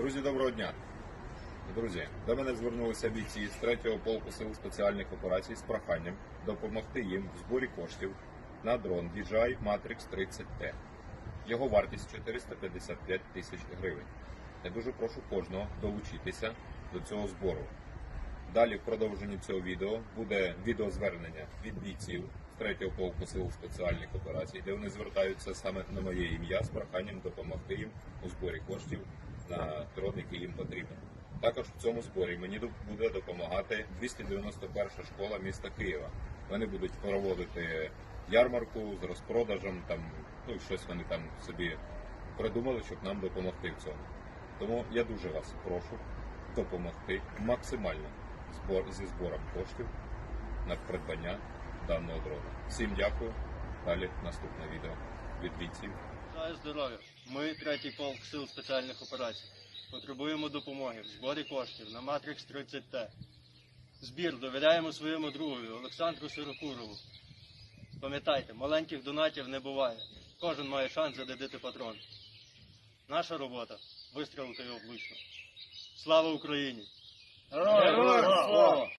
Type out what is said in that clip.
Друзі, доброго дня. Друзі, до мене звернулися бійці з 3-го полку сил спеціальних операцій з проханням допомогти їм в зборі коштів на дрон DJI Matrix 30T. Його вартість 455 тисяч гривень. Я дуже прошу кожного долучитися до цього збору. Далі в продовженні цього відео буде відеозвернення від бійців з 3-го полку сил спеціальних операцій, де вони звертаються саме на моє ім'я з проханням допомогти їм у зборі коштів на дрон, який їм потрібен. Також в цьому зборі мені буде допомагати 291 школа міста Києва. Вони будуть проводити ярмарку з розпродажем, там ну щось вони там собі придумали, щоб нам допомогти в цьому. Тому я дуже вас прошу допомогти максимально збор зі збором коштів на придбання даного дрона. Всім дякую. Далі наступне відео від бійців. Бажаю здоров'я. Ми третій полк сил спеціальних операцій. Потребуємо допомоги в зборі коштів на Matrix 30T. Збір довіряємо своєму другові Олександру Сирокурову. Пам'ятайте, маленьких донатів не буває. Кожен має шанс зарядити патрон. Наша робота вистрілити його влучно. Слава Україні! Героям слава!